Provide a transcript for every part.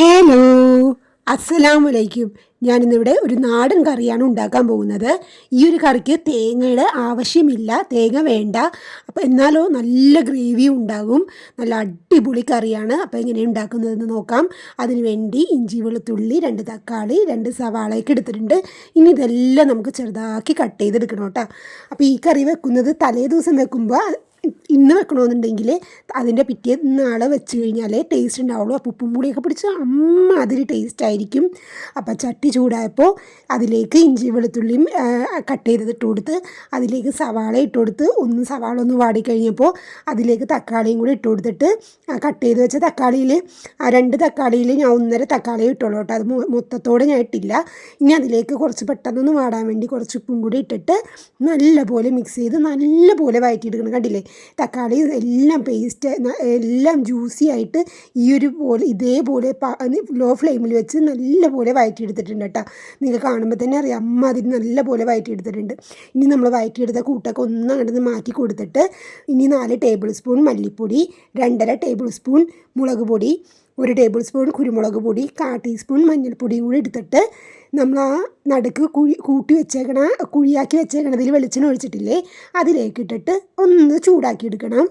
Hello. അസ്സലാമു അലൈക്കും ഞാനിന്നിവിടെ ഒരു നാടൻ കറിയാണ് ഉണ്ടാക്കാൻ പോകുന്നത്. ഈ ഒരു കറിക്ക് തേങ്ങയുടെ ആവശ്യമില്ല. തേങ്ങ വേണ്ട. അപ്പോൾ എന്നാലോ നല്ല ഗ്രേവി ഉണ്ടാകും. നല്ല അടിപൊളി കറിയാണ്. അപ്പോൾ എങ്ങനെ ഉണ്ടാക്കുന്നതെന്ന് നോക്കാം. അതിന് വേണ്ടി ഇഞ്ചി വെളുത്തുള്ളി രണ്ട് തക്കാളി രണ്ട് സവാളയൊക്കെ എടുത്തിട്ടുണ്ട്. ഇനി ഇതെല്ലാം നമുക്ക് ചെറുതാക്കി കട്ട് ചെയ്തെടുക്കണം കേട്ടോ. അപ്പോൾ ഈ കറി വെക്കുന്നത് തലേ ദിവസം വെക്കുമ്പോൾ ഇന്ന് വെക്കണമെന്നുണ്ടെങ്കിൽ അതിന്റെ പിറ്റേ നാളെ വെച്ച് കഴിഞ്ഞാൽ ടേസ്റ്റ് ഉണ്ടാവുള്ളൂ. അപ്പോൾ ഉപ്പും പുളിയൊക്കെ പിടിച്ച് അമ്മ അതിൽ ടേസ്റ്റ് ആയിരിക്കും. അപ്പോൾ ചട്ടി ചൂടായപ്പോൾ അതിലേക്ക് ഇഞ്ചി വെളുത്തുള്ളിയും കട്ട് ചെയ്തത് ഇട്ട് കൊടുത്ത് അതിലേക്ക് സവാള ഇട്ട് കൊടുത്ത് ഒന്ന് സവാള ഒന്ന് വാടിക്കഴിഞ്ഞപ്പോൾ അതിലേക്ക് തക്കാളിയും കൂടി ഇട്ട് കൊടുത്തിട്ട് കട്ട് ചെയ്ത് വെച്ച തക്കാളിയിൽ രണ്ട് തക്കാളിയിൽ ഞാൻ ഒന്നര തക്കാളി ഇട്ടുള്ളൂ കേട്ടോ. അത് മൊത്തത്തോടെ ഞാൻ ഇട്ടില്ല. ഇനി അതിലേക്ക് കുറച്ച് പെട്ടെന്നൊന്ന് വാടാൻ വേണ്ടി കുറച്ച് ഉപ്പും കൂടി ഇട്ടിട്ട് നല്ലപോലെ മിക്സ് ചെയ്ത് നല്ലപോലെ വഴറ്റിയെടുക്കണം കണ്ടില്ലേ? തക്കാളി എല്ലാം പേസ്റ്റ് എല്ലാം ജ്യൂസി ആയിട്ട് ഈ ഒരു പോലെ ഇതേപോലെ ലോ ഫ്ലെയിമിൽ വെച്ച് നല്ലപോലെ വഴറ്റിയെടുത്തിട്ടുണ്ട് കേട്ടോ നിങ്ങൾ കാണുമ്പോൾ തന്നെ അറിയാം അമ്മ അതിന് നല്ലപോലെ വഴറ്റിയെടുത്തിട്ടുണ്ട് ഇനി നമ്മൾ വഴറ്റിയെടുത്ത കൂട്ടൊക്കെ ഒന്ന് അങ്ങോട്ട് മാറ്റി കൊടുത്തിട്ട് ഇനി നാല് ടേബിൾ സ്പൂൺ മല്ലിപ്പൊടി രണ്ടര ടേബിൾ സ്പൂൺ മുളക് പൊടി ഒരു ടേബിൾ സ്പൂൺ കുരുമുളക് പൊടി കാ ടീസ്പൂൺ മഞ്ഞൾപ്പൊടിയും കൂടി എടുത്തിട്ട് നമ്മൾ ആ നടുക്ക് കുഴി കൂട്ടി വെച്ചേക്കണ കുഴിയാക്കി വെച്ചേക്കണതിൽ വെളിച്ചെണ്ണ ഒഴിച്ചിട്ടില്ലേ? അതിലേക്കിട്ടിട്ട് ഒന്ന് ചൂടാക്കി എടുക്കണം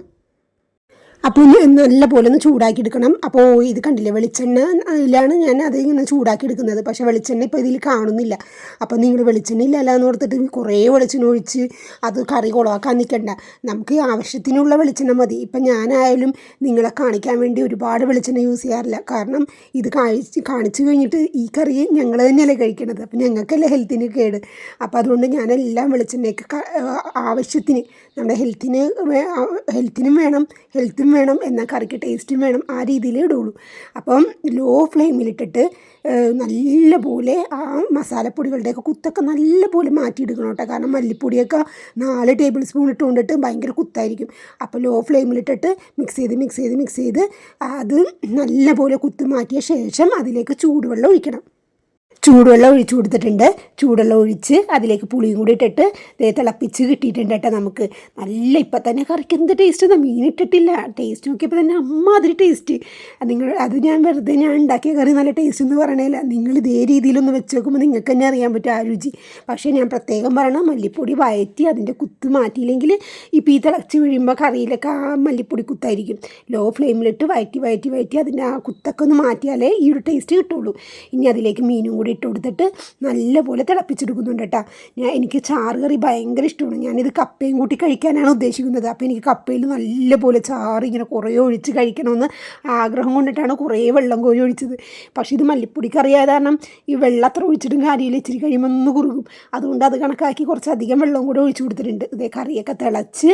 അപ്പോൾ നല്ല പോലെ ഒന്ന് ചൂടാക്കി എടുക്കണം. അപ്പോൾ ഇത് കണ്ടില്ലേ വെളിച്ചെണ്ണ അതിലാണ് ഞാൻ അത് ഇങ്ങനെ ചൂടാക്കി എടുക്കുന്നത്. പക്ഷേ വെളിച്ചെണ്ണ ഇപ്പോൾ ഇതിൽ കാണുന്നില്ല. അപ്പോൾ നിങ്ങൾ വെളിച്ചെണ്ണ ഇല്ലല്ലോ എന്ന് ഓർത്തിട്ട് കുറേ വെളിച്ചെണ്ണ ഒഴിച്ച് അത് കറി കുളമാക്കാൻ നിൽക്കണ്ട നമുക്ക് ആവശ്യത്തിനുള്ള വെളിച്ചെണ്ണ മതി. ഇപ്പം ഞാനായാലും നിങ്ങളെ കാണിക്കാൻ വേണ്ടി ഒരുപാട് വെളിച്ചെണ്ണ യൂസ് ചെയ്യാറില്ല. കാരണം ഇത് കാണിച്ച് കാണിച്ചു കഴിഞ്ഞിട്ട് ഈ കറി ഞങ്ങൾ തന്നെയല്ലേ കഴിക്കണത്. അപ്പം ഞങ്ങൾക്കല്ലേ ഹെൽത്തിന് കേട്. അപ്പോൾ അതുകൊണ്ട് ഞാൻ എല്ലാം വെളിച്ചെണ്ണയൊക്കെ ആവശ്യത്തിന് നമ്മുടെ ഹെൽത്തിന് ഹെൽത്തിനും വേണം. ഹെൽത്തും വേണം എന്നാൽ കറിക്ക് ടേസ്റ്റും വേണം ആ രീതിയിലേ ഇടുള്ളൂ. അപ്പം ലോ ഫ്ലെയിമിലിട്ടിട്ട് നല്ലപോലെ ആ മസാലപ്പൊടികളുടെയൊക്കെ കുത്തൊക്കെ നല്ലപോലെ മാറ്റിയെടുക്കണം കേട്ടോ. കാരണം മല്ലിപ്പൊടിയൊക്കെ നാല് ടേബിൾ സ്പൂൺ ഇട്ടുകൊണ്ടിട്ട് ഭയങ്കര കുത്തായിരിക്കും. അപ്പോൾ ലോ ഫ്ലെയിമിലിട്ടിട്ട് മിക്സ് ചെയ്ത് മിക്സ് ചെയ്ത് മിക്സ് ചെയ്ത് അത് നല്ലപോലെ കുത്തി മാറ്റിയ ശേഷം അതിലേക്ക് ചൂടുവെള്ളം ഒഴിക്കണം. ചൂടുവെള്ളം ഒഴിച്ചു കൊടുത്തിട്ടുണ്ട്. ചൂടുവെള്ളം ഒഴിച്ച് അതിലേക്ക് പുളിയും കൂടി ഇട്ടിട്ട് തിളപ്പിച്ച് കിട്ടിയിട്ടുണ്ട് കേട്ടോ നമുക്ക്. നല്ല ഇപ്പം തന്നെ കറിക്ക് എന്ത് ടേസ്റ്റ് മീൻ ഇട്ടിട്ടില്ല. ടേസ്റ്റ് നോക്കിയപ്പോൾ തന്നെ അമ്മ അതിൽ ടേസ്റ്റ് നിങ്ങൾ അത് ഞാൻ വെറുതെ ഞാൻ ഉണ്ടാക്കിയ കറി നല്ല ടേസ്റ്റ് എന്ന് പറയണില്ല നിങ്ങൾ ഇതേ രീതിയിലൊന്ന് വെച്ച് നോക്കുമ്പോൾ നിങ്ങൾക്ക് തന്നെ അറിയാൻ പറ്റും ആ രുചി. പക്ഷേ ഞാൻ പ്രത്യേകം പറയണം മല്ലിപ്പൊടി വയറ്റി അതിന്റെ കുത്ത് മാറ്റിയില്ലെങ്കിൽ ഇപ്പോൾ ഈ തിളച്ച് വീഴുമ്പോൾ കറിയിലൊക്കെ ആ മല്ലിപ്പൊടി കുത്തായിരിക്കും. ലോ ഫ്ലെയിമിലിട്ട് വയറ്റി വയറ്റി വയറ്റി അതിന്റെ ആ കുത്തൊക്കെ ഒന്ന് മാറ്റിയാലേ ഈ ഒരു ടേസ്റ്റ് കിട്ടുള്ളൂ. ഇനി അതിലേക്ക് മീനും കൂടി ഇട്ട് കൊടുത്തിട്ട് നല്ലപോലെ തിളപ്പിച്ചെടുക്കുന്നുണ്ട് കേട്ടോ. ഞാൻ എനിക്ക് ചാറ് കറി ഭയങ്കര ഇഷ്ടമാണ്. ഞാനിത് കപ്പയും കൂട്ടി കഴിക്കാനാണ് ഉദ്ദേശിക്കുന്നത്. അപ്പോൾ എനിക്ക് കപ്പയിൽ നല്ലപോലെ ചാറ് ഇങ്ങനെ കുറേ ഒഴിച്ച് കഴിക്കണമെന്ന് ആഗ്രഹം കൊണ്ടിട്ടാണ് കുറേ വെള്ളം കോരി ഒഴിച്ചത്. പക്ഷേ ഇത് മല്ലിപ്പൊടി കറിയായ കാരണം ഈ വെള്ളം അത്ര ഒഴിച്ചിട്ടും കാര്യമില്ല. ഇച്ചിരി കഴിയുമ്പോൾ ഒന്ന് കുറുകും. അതുകൊണ്ട് അത് കണക്കാക്കി കുറച്ചധികം വെള്ളം കൂടെ ഒഴിച്ച് കൊടുത്തിട്ടുണ്ട്. ഇതേ കറിയൊക്കെ തിളച്ച്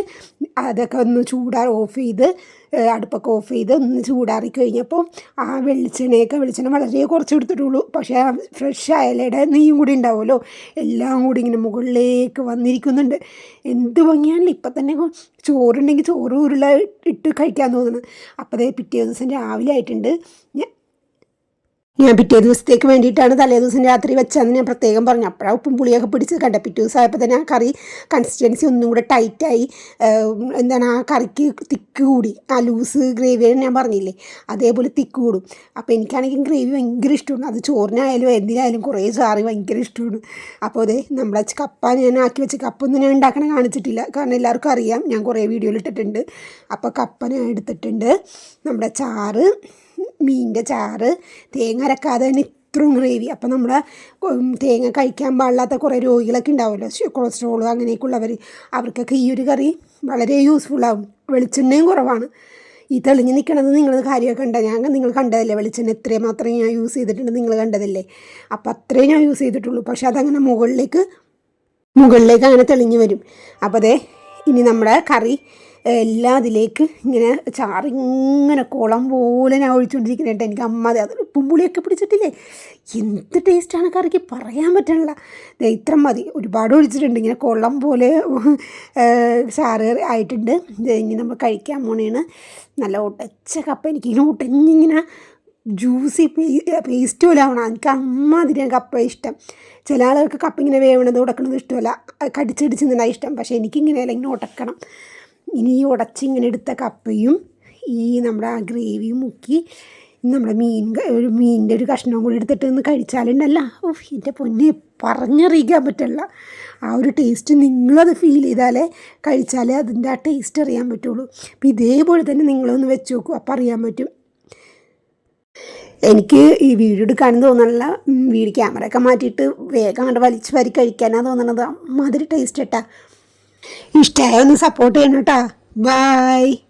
അതൊക്കെ ഒന്ന് ചൂടാ ഓഫ് ചെയ്ത് അടുപ്പൊക്കെ ഓഫ് ചെയ്ത് ഒന്ന് ചൂടാറി കഴിഞ്ഞപ്പോൾ ആ വെളിച്ചെണ്ണയൊക്കെ വെളിച്ചെണ്ണ വളരെ കുറച്ച് എടുത്തിട്ടുള്ളൂ. പക്ഷേ ആ ഫ്രഷ് അയലയുടെ നെയ്യും കൂടി ഉണ്ടാവുമല്ലോ. എല്ലാം കൂടി ഇങ്ങനെ മുകളിലേക്ക് വന്നിരിക്കുന്നുണ്ട്. എന്ത് ഭംഗിയാണല്ലോ ഇപ്പം തന്നെ ചോറുണ്ടെങ്കിൽ ചോറ് ഉരുള ഇട്ട് കഴിക്കാൻ തോന്നുന്നു. അപ്പോൾ പിറ്റേ ദിവസം രാവിലെ ആയിട്ടുണ്ട്. ഞാൻ പിറ്റേ ദിവസത്തേക്ക് വേണ്ടിയിട്ടാണ് തലേ ദിവസം രാത്രി വെച്ചതെന്ന് ഞാൻ പ്രത്യേകം പറഞ്ഞു. അപ്പോഴാണ് ഉപ്പും പുളിയൊക്കെ പിടിച്ച് കണ്ട. പിറ്റേ ദിവസമായപ്പോൾ തന്നെ ആ കറി കൺസിസ്റ്റൻസി ഒന്നും കൂടെ ടൈറ്റായി എന്താണ് ആ കറിക്ക് തിക്ക് കൂടി ആ ലൂസ് ഗ്രേവി ഞാൻ പറഞ്ഞില്ലേ അതേപോലെ തിക്ക് കൂടും. അപ്പോൾ എനിക്കാണെങ്കിൽ ഗ്രേവി ഭയങ്കര ഇഷ്ടമാണ്. അത് ചോറിനായാലും എന്തിനായാലും കുറേ സാറി ഭയങ്കര ഇഷ്ടമാണ്. അപ്പോൾ അതെ നമ്മളെ കപ്പ ഞാൻ ആക്കി വെച്ച കപ്പൊന്നും ഞാൻ ഉണ്ടാക്കണം കാണിച്ചിട്ടില്ല. കാരണം എല്ലാവർക്കും അറിയാം ഞാൻ കുറേ വീഡിയോയിൽ ഇട്ടിട്ടുണ്ട്. അപ്പോൾ കപ്പ ഞാൻ എടുത്തിട്ടുണ്ട്. നമ്മുടെ ചാറ് മീനിന്റെ ചാറ് തേങ്ങ അരക്കാതെ തന്നെ ഇത്രയും ഗ്രേവി. അപ്പം നമ്മൾ തേങ്ങ കഴിക്കാൻ പാടില്ലാത്ത കുറേ രോഗികളൊക്കെ ഉണ്ടാവുമല്ലോ. കൊളസ്ട്രോൾ അങ്ങനെയൊക്കെ ഉള്ളവർ അവർക്കൊക്കെ ഈ ഒരു കറി വളരെ യൂസ്ഫുള്ളാവും വെളിച്ചെണ്ണയും കുറവാണ്. ഈ തെളിഞ്ഞ് നിൽക്കണത് നിങ്ങൾ കാര്യമൊക്കെ കണ്ട ഞാൻ നിങ്ങൾ കണ്ടതല്ലേ? വെളിച്ചെണ്ണ എത്രയും മാത്രമേ ഞാൻ യൂസ് ചെയ്തിട്ടുണ്ട് നിങ്ങൾ കണ്ടതല്ലേ? അപ്പം അത്രയും ഞാൻ യൂസ് ചെയ്തിട്ടുള്ളൂ. പക്ഷേ അതങ്ങനെ മുകളിലേക്ക് മുകളിലേക്ക് അങ്ങനെ തെളിഞ്ഞ് വരും. അപ്പോൾ അതെ ഇനി നമ്മുടെ കറി എല്ലാം അതിലേക്ക് ഇങ്ങനെ ചാറി ഇങ്ങനെ കുളം പോലെ ഞാൻ ഒഴിച്ചുകൊണ്ടിരിക്കുന്നുണ്ട് എനിക്ക് അമ്മ അത് ഉപ്പും പുളിയൊക്കെ പിടിച്ചിട്ടില്ലേ? എന്ത് ടേസ്റ്റാണ് കറിക്ക്? പറയാൻ പറ്റണില്ല. ഇത്ര മതി. ഒരുപാട് ഒഴിച്ചിട്ടുണ്ട്. ഇങ്ങനെ കുളം പോലെ ചാറ് ആയിട്ടുണ്ട്. ഇനി നമ്മൾ കഴിക്കാൻ പോണേണ്. നല്ല ഒട്ടച്ച കപ്പ. എനിക്ക് ഇങ്ങനെ ഒട്ടഞ്ഞിങ്ങനെ ജ്യൂസി പേസ്റ്റ് പോലെ ആവണം. എനിക്ക് അമ്മാതിരി കപ്പ ഇഷ്ടം. ചില ആളുകൾക്ക് കപ്പ ഇങ്ങനെ വേവണത് ഉടക്കണത് ഇഷ്ടമല്ല. കടിച്ചടിച്ച് നിന്നാണ് ഇഷ്ടം. പക്ഷേ എനിക്കിങ്ങനെയല്ല ഇങ്ങനെ ഉടക്കണം. ഇനി ഈ ഉടച്ചിങ്ങനെ എടുത്ത കപ്പയും ഈ നമ്മുടെ ആ ഗ്രേവിയും മുക്കി നമ്മുടെ മീൻ ഒരു മീനിന്റെ ഒരു കഷ്ണവും കൂടി എടുത്തിട്ട് ഒന്ന് കഴിച്ചാലുണ്ടല്ല. ഓ എന്റെ പൊന്നെ പറഞ്ഞറിയിക്കാൻ പറ്റില്ല. ആ ഒരു ടേസ്റ്റ് നിങ്ങളത് ഫീൽ ചെയ്താലേ കഴിച്ചാലേ അതിന്റെ ആ ടേസ്റ്റ് അറിയാൻ പറ്റുള്ളൂ. അപ്പോൾ ഇതേപോലെ തന്നെ നിങ്ങളൊന്ന് വെച്ച് നോക്കും അപ്പോൾ അറിയാൻ പറ്റും. എനിക്ക് ഈ വീഡിയോ എടുക്കാനും തോന്നണില്ല. വീഡിയോ ക്യാമറയൊക്കെ മാറ്റിയിട്ട് വേഗം അങ്ങോട്ട് വലിച്ചു വാരി കഴിക്കാനാണ് തോന്നണത്. അമ്മാതിരി ടേസ്റ്റ് കേട്ടാ ഇഷ്ടമായ ഒന്ന് സപ്പോർട്ട് ചെയ്യണം കേട്ടാ. ബായ്